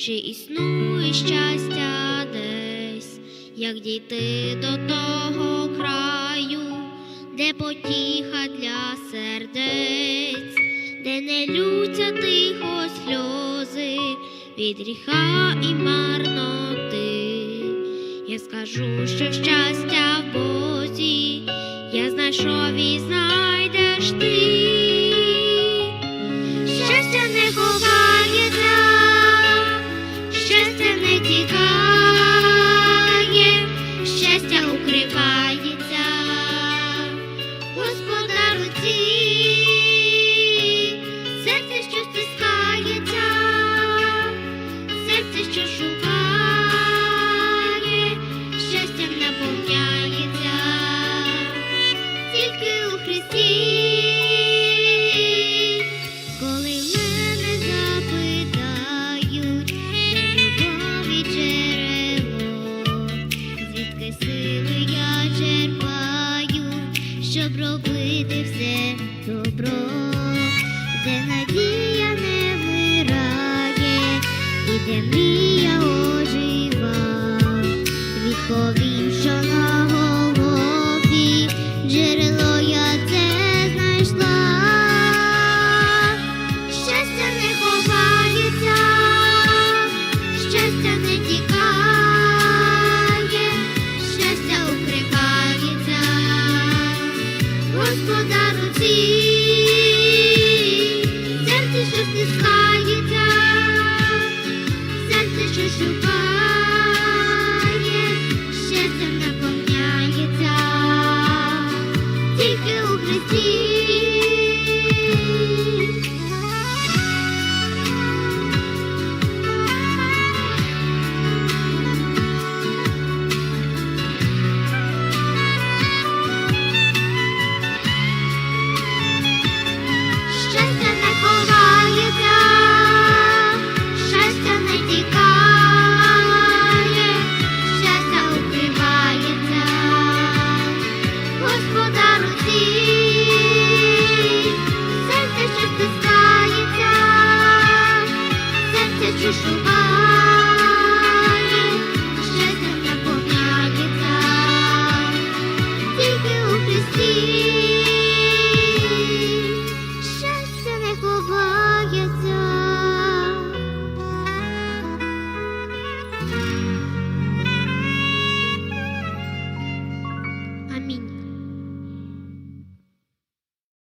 чи існує щастя десь, як дійти до того краю, де потіха для сердець, де не лються тихо сльози, від гріха і марноти, я скажу, що щастя в Бозі, я знайшов і знайдеш ти. щоб робити все добро, де надія. forgot.